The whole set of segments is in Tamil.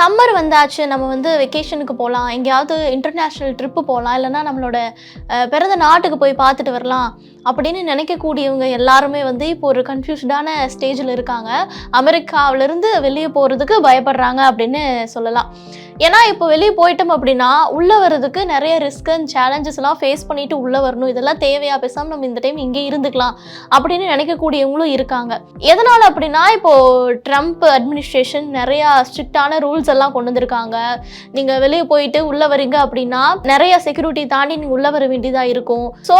சம்மர் வந்தாச்சு நம்ம வந்து வெக்கேஷனுக்கு போகலாம் எங்கேயாவது இன்டர்நேஷ்னல் ட்ரிப்பு போகலாம் இல்லைன்னா நம்மளோட பிறந்த நாட்டுக்கு போய் பார்த்துட்டு வரலாம் அப்படின்னு நினைக்கக்கூடியவங்க எல்லாருமே வந்து இப்போ ஒரு கன்ஃபியூஸ்டான ஸ்டேஜில் இருக்காங்க. அமெரிக்காவிலேருந்து வெளியே போகிறதுக்கு பயப்படுறாங்க அப்படின்னு சொல்லலாம். ஏன்னா இப்போ வெளியே போயிட்டோம் அப்படின்னா உள்ளே வர்றதுக்கு நிறைய ரிஸ்க் அண்ட் சேலஞ்சஸ்லாம் ஃபேஸ் பண்ணிட்டு உள்ளே வரணும். இதெல்லாம் தேவையா? பேசாமல் நம்ம இந்த டைம் இங்கே இருந்துக்கலாம் அப்படின்னு நினைக்கக்கூடியவங்களும் இருக்காங்க. எதனால் அப்படின்னா இப்போ ட்ரம்ப் அட்மினிஸ்ட்ரேஷன் நிறையா ஸ்ட்ரிக்டான ரூல்ஸ் எல்லாம் கொண்டு வந்திருக்காங்க. நீங்கள் வெளியே போயிட்டு உள்ளே வரீங்க அப்படின்னா நிறைய செக்யூரிட்டி தாண்டி நீங்கள் உள்ளே வர வேண்டியதாக இருக்கும். ஸோ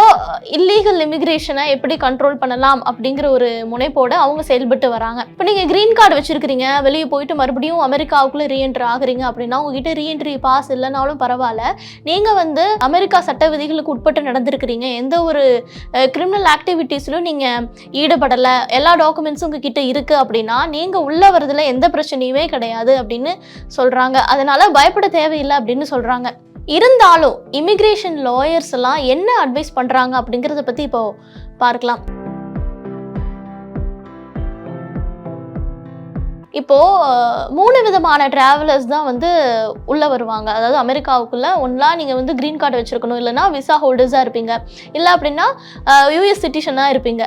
இல்லீகல் இமிக்ரேஷனை எப்படி கண்ட்ரோல் பண்ணலாம் அப்படிங்கிற ஒரு முனைப்போடு அவங்க செயல்பட்டு வராங்க. இப்போ நீங்கள் க்ரீன் கார்டு வச்சுருக்கிறீங்க வெளியே போயிட்டு மறுபடியும் அமெரிக்காவுக்குள்ளே ரீஎன்ட்ரு ஆகுறீங்க அப்படின்னா உங்ககிட்ட ரீஎன்ட்ரி பாஸ் இல்லைனாலும் பரவாயில்ல. நீங்கள் வந்து அமெரிக்கா சட்ட விதிகளுக்கு உட்பட்டு நடந்திருக்கிறீங்க. எந்த ஒரு கிரிமினல் ஆக்டிவிட்டீஸ்லையும் நீங்கள் ஈடுபடலை. எல்லா டாக்குமெண்ட்ஸும் உங்ககிட்ட இருக்குது அப்படின்னா நீங்கள் உள்ளே வரதுல எந்த பிரச்சனையுமே கிடையாது அப்படின்னு சொல்கிறாங்க அதனால் பயப்பட தேவையில்லை அப்படின்னு சொல்கிறாங்க இருந்தாலும் இமிக்ரேஷன் லாயர்ஸ் எல்லாம் என்ன அட்வைஸ் பண்ணுறாங்க அப்படிங்கிறத பற்றி இப்போ பார்க்கலாம். இப்போ மூணு விதமான டிராவலர்ஸ் தான் வந்து உள்ள வருவாங்க. அதாவது அமெரிக்காவுக்குள்ள ஒன்றா நீங்கள் வந்து க்ரீன் கார்டு வச்சிருக்கணும். இல்லைன்னா விசா ஹோல்டர்ஸாக இருப்பீங்க. இல்லை அப்படின்னா யூஎஸ் சிட்டிசனாக இருப்பீங்க.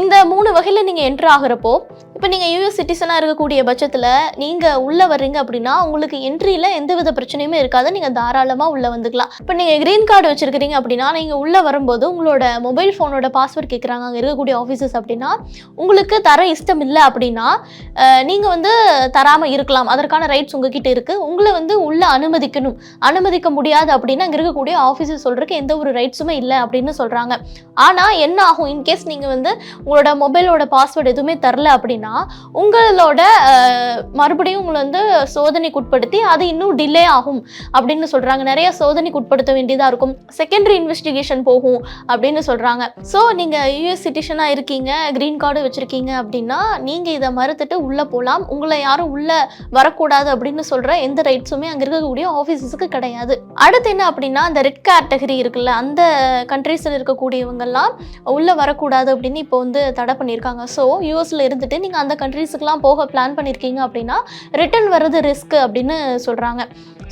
இந்த மூணு வகையில் நீங்கள் என்ட்ரு ஆகுறப்போ இப்போ நீங்கள் யூஎஸ் சிட்டிசனாக இருக்கக்கூடிய பட்சத்தில் நீங்கள் உள்ளே வர்றீங்க அப்படின்னா உங்களுக்கு என்ட்ரியில் எந்தவித பிரச்சனையுமே இருக்காது. நீங்கள் தாராளமாக உள்ளே வந்துக்கலாம். இப்போ நீங்கள் க்ரீன் கார்டு வச்சுருக்கிறீங்க அப்படின்னா நீங்கள் உள்ளே வரும்போது உங்களோட மொபைல் ஃபோனோட பாஸ்வேர்ட் கேட்குறாங்க அங்கே இருக்கக்கூடிய ஆஃபீஸர்ஸ் அப்படின்னா உங்களுக்கு தர இஷ்டம் இல்லை அப்படின்னா நீங்கள் வந்து தராமல் இருக்கலாம். அதற்கான ரைட்ஸ் உங்ககிட்ட இருக்குது உங்களை வந்து உள்ளே அனுமதிக்கணும். அனுமதிக்க முடியாது அப்படின்னா அங்கே இருக்கக்கூடிய ஆஃபீஸர் சொல்கிறதுக்கு எந்த ஒரு ரைட்ஸுமே இல்லை அப்படின்னு சொல்கிறாங்க ஆனால் என்ன ஆகும்? இன்கேஸ் நீங்கள் வந்து உங்களோட மொபைலோட பாஸ்வேர்டு எதுவுமே தரல அப்படின்னா உங்களோட மறுபடியும் உங்களை வந்து சோதனைக்கு உட்படுத்தி அது இன்னும் டிலே ஆகும் அப்படின்னு சொல்கிறாங்க நிறைய சோதனைக்கு உட்படுத்த வேண்டியதாக இருக்கும். செகண்டரி இன்வெஸ்டிகேஷன் போகும் அப்படின்னு சொல்கிறாங்க ஸோ நீங்கள் யூஎஸ் சிட்டிஷனாக இருக்கீங்க க்ரீன் கார்டு வச்சுருக்கீங்க அப்படின்னா நீங்கள் இதை மறுத்துட்டு உள்ளே போகலாம் உங்களை யாரும் உள்ளே வரக்கூடாது அப்படின்னு சொல்கிற எந்த ரைட்ஸுமே அங்கே இருக்கக்கூடிய ஆஃபீஸஸுக்கு கிடையாது. அடுத்து என்ன அப்படின்னா அந்த ரெட் கேட்டகரி இருக்குல்ல அந்த கண்ட்ரீஸில் இருக்கக்கூடியவங்கெல்லாம் உள்ளே வரக்கூடாது அப்படின்னு இப்போ வந்து தடை பண்ணியிருக்காங்க. ஸோ யூஎஸில் இருந்துட்டு நீங்கள் அந்த கண்ட்ரீஸுக்கெலாம் போக பிளான் பண்ணியிருக்கீங்க அப்படின்னா ரிட்டர்ன் வர்றது ரிஸ்க் அப்படின்னு சொல்கிறாங்க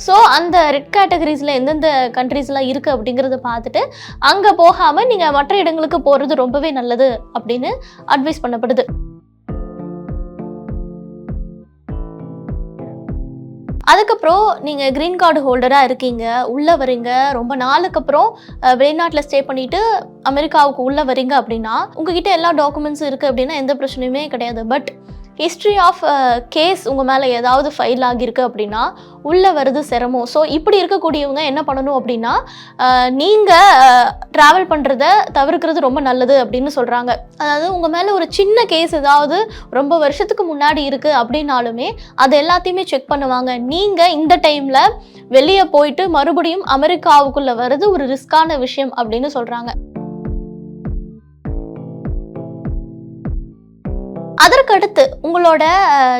ஸோ அந்த ரெட் கேட்டகரிஸில் எந்தெந்த கண்ட்ரீஸ்லாம் இருக்குது அப்படிங்கிறத பார்த்துட்டு அங்கே போகாமல் நீங்கள் மற்ற இடங்களுக்கு போகிறது ரொம்பவே நல்லது அப்படின்னு அட்வைஸ் பண்ணப்படுது. அதுக்கப்புறம் நீங்கள் க்ரீன் கார்டு ஹோல்டராக இருக்கீங்க உள்ளே வரீங்க. ரொம்ப நாளுக்கு அப்புறம் வெளிநாட்டில் ஸ்டே பண்ணிவிட்டு அமெரிக்காவுக்கு உள்ளே வரீங்க அப்படின்னா உங்ககிட்ட எல்லா டாக்குமெண்ட்ஸும் இருக்குது அப்படின்னா எந்த பிரச்சனையுமே கிடையாது. பட் ஹிஸ்ட்ரி ஆஃப் கேஸ் உங்கள் மேலே ஏதாவது ஃபைல் ஆகியிருக்கு அப்படின்னா உள்ளே வருது சிரமம். ஸோ இப்படி இருக்கக்கூடியவங்க என்ன பண்ணணும் அப்படின்னா நீங்கள் ட்ராவல் பண்ணுறத தவிர்க்கிறது ரொம்ப நல்லது அப்படின்னு சொல்கிறாங்க அதாவது உங்கள் மேலே ஒரு சின்ன கேஸ் ஏதாவது ரொம்ப வருஷத்துக்கு முன்னாடி இருக்குது அப்படின்னாலுமே அது எல்லாத்தையுமே செக் பண்ணுவாங்க. நீங்கள் இந்த டைமில் வெளியே போயிட்டு மறுபடியும் அமெரிக்காவுக்குள்ளே வர்றது ஒரு ரிஸ்கான விஷயம் அப்படின்னு சொல்கிறாங்க அதற்கடுத்து உங்களோட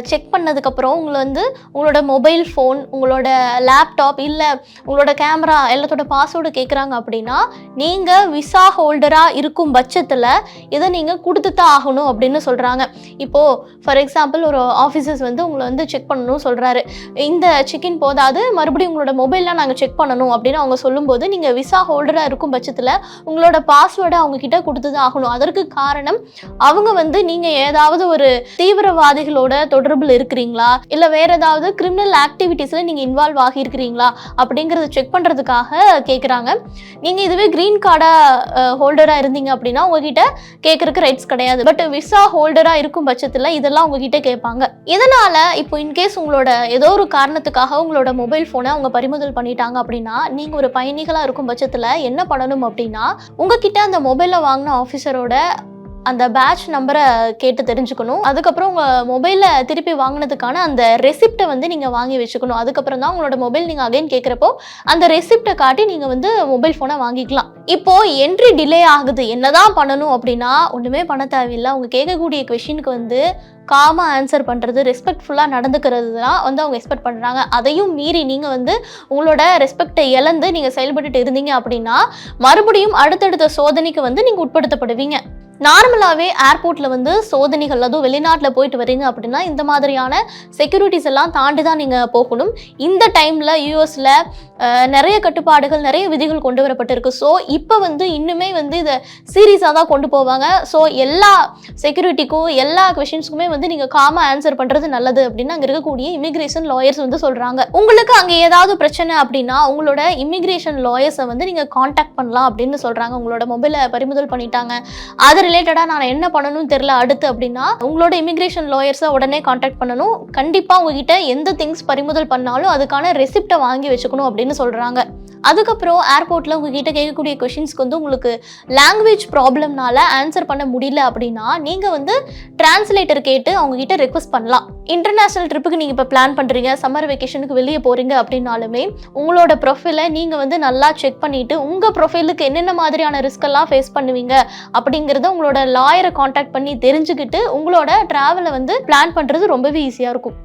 செக் பண்ணதுக்கப்புறம் உங்களை வந்து உங்களோட மொபைல் ஃபோன் உங்களோட லேப்டாப் இல்லை உங்களோட கேமரா எல்லாத்தோட பாஸ்வேர்டு கேட்குறாங்க அப்படின்னா நீங்கள் விசா ஹோல்டராக இருக்கும் பட்சத்தில் இதை நீங்கள் கொடுத்து தான் ஆகணும் அப்படின்னு சொல்கிறாங்க இப்போது ஃபார் எக்ஸாம்பிள் ஒரு ஆஃபீஸர்ஸ் வந்து உங்களை வந்து செக் பண்ணணும் சொல்கிறாரு இந்த செக்இன் போதாது மறுபடியும் உங்களோட மொபைல்லாம் நாங்கள் செக் பண்ணணும் அப்படின்னு அவங்க சொல்லும்போது நீங்கள் விசா ஹோல்டராக இருக்கும் பட்சத்தில் உங்களோட பாஸ்வேர்டை அவங்கக்கிட்ட கொடுத்து தான் ஆகணும். அதற்கு காரணம் அவங்க வந்து நீங்கள் ஏதாவது ஒரு தீவிரவாதிகளோட தொடர்பில் இருக்கிறீங்களா? இல்லை வேற ஏதாவது கிரிமினல் ஆக்டிவிட்டீஸில் நீங்கள் இன்வால்வ் ஆகியிருக்கிறீங்களா? அப்படிங்கிறத செக் பண்ணுறதுக்காக கேட்குறாங்க நீங்கள் இதுவே க்ரீன் கார்டாக ஹோல்டராக இருந்தீங்க அப்படின்னா உங்ககிட்ட கேட்குறக்கு ரைட்ஸ் கிடையாது. பட் விசா ஹோல்டராக இருக்கும் பட்சத்தில் இதெல்லாம் உங்ககிட்ட கேட்பாங்க. இதனால் இப்போ இன்கேஸ் உங்களோட ஏதோ ஒரு காரணத்துக்காக உங்களோட மொபைல் ஃபோனை அவங்க பறிமுதல் பண்ணிட்டாங்க அப்படின்னா நீங்கள் ஒரு பயணிகளாக இருக்கும் பட்சத்தில் என்ன பண்ணணும் அப்படின்னா உங்ககிட்ட அந்த மொபைலை வாங்கின ஆஃபீஸரோட அந்த பேட்ச் நம்பரை கேட்டு தெரிஞ்சுக்கணும். அதுக்கப்புறம் உங்கள் மொபைலில் திருப்பி வாங்கினதுக்கான அந்த ரெசிப்டை வந்து நீங்கள் வாங்கி வச்சுக்கணும். அதுக்கப்புறம் தான் உங்களோட மொபைல் நீங்கள் அகைன் கேட்குறப்போ அந்த ரெசிப்டை காட்டி நீங்கள் வந்து மொபைல் ஃபோனை வாங்கிக்கலாம். இப்போ என்ட்ரி டிலே ஆகுது. என்னதான் பண்ணணும் அப்படின்னா ஒன்றுமே பண்ண தேவையில்லை. அவங்க கேட்கக்கூடிய கொஷினுக்கு வந்து காமாக ஆன்சர் பண்ணுறது ரெஸ்பெக்ட்ஃபுல்லாக நடந்துக்கிறது தான் வந்து அவங்க எக்ஸ்பெக்ட் பண்ணுறாங்க அதையும் மீறி நீங்கள் வந்து உங்களோட ரெஸ்பெக்டை இழந்து நீங்கள் செயல்பட்டுட்டு இருந்தீங்க அப்படின்னா மறுபடியும் அடுத்தடுத்த சோதனைக்கு வந்து நீங்கள் உட்படுத்தப்படுவீங்க. நார்மலாகவே ஏர்போர்ட்டில் வந்து சோதனைகள் அதுவும் வெளிநாட்டில் போயிட்டு வரீங்க அப்படின்னா இந்த மாதிரியான செக்யூரிட்டிஸ் எல்லாம் தாண்டி தான் நீங்கள் போகணும். இந்த டைமில் யூஎஸில் நிறைய கட்டுப்பாடுகள் நிறைய விதிகள் கொண்டு வரப்பட்டிருக்கு. ஸோ இப்போ வந்து இன்னுமே வந்து இதை சீரியஸாக தான் கொண்டு போவாங்க. ஸோ எல்லா செக்யூரிட்டிக்கும் எல்லா கொஷின்ஸ்க்குமே வந்து நீங்கள் காமாக ஆன்சர் பண்ணுறது நல்லது அப்படின்னு அங்கே இருக்கக்கூடிய இமிக்ரேஷன் லாயர்ஸ் வந்து சொல்கிறாங்க உங்களுக்கு அங்கே ஏதாவது பிரச்சனை அப்படின்னா உங்களோட இமிக்ரேஷன் லாயர்ஸை வந்து நீங்கள் காண்டாக்ட் பண்ணலாம் அப்படின்னு சொல்கிறாங்க உங்களோட மொபைலை பறிமுதல் பண்ணிட்டாங்க. அது ரிலேட்டடாக நான் என்ன பண்ணணும் தெரில அடுத்து அப்படின்னா உங்களோட இமிக்ரேஷன் லாயர்ஸை உடனே காண்டாக்ட் பண்ணணும். கண்டிப்பாக உங்ககிட்ட எந்த திங்ஸ் பறிமுதல் பண்ணாலும் அதுக்கான ரெசிப்டை வாங்கி வச்சுக்கணும் அப்படின்னு சொல்கிறாங்க அதுக்கப்புறம் ஏர்போர்ட்டில் உங்ககிட்ட கேட்கக்கூடிய கொஷின்ஸ்க்கு வந்து உங்களுக்கு லாங்குவேஜ் ப்ராப்ளம்னால ஆன்சர் பண்ண முடியல அப்படின்னா நீங்கள் வந்து டிரான்ஸ்லேட்டர் கேட்டு அவங்ககிட்ட ரெக்வஸ்ட் பண்ணலாம். இன்டர்நேஷ்னல் ட்ரிப்புக்கு நீங்கள் இப்போ பிளான் பண்ணுறீங்க சம்மர் வெக்கேஷனுக்கு வெளியே போகிறீங்க அப்படின்னாலுமே உங்களோட ப்ரொஃபைலை நீங்கள் வந்து நல்லா செக் பண்ணிவிட்டு உங்கள் ப்ரொஃபைலுக்கு என்னென்ன மாதிரியான ரிஸ்க் எல்லாம் ஃபேஸ் பண்ணுவீங்க அப்படிங்கிறத உங்களோட லாயரை காண்டாக்ட் பண்ணி தெரிஞ்சுக்கிட்டு உங்களோட ட்ராவலை வந்து பிளான் பண்ணுறது ரொம்பவே ஈஸியாக இருக்கும்.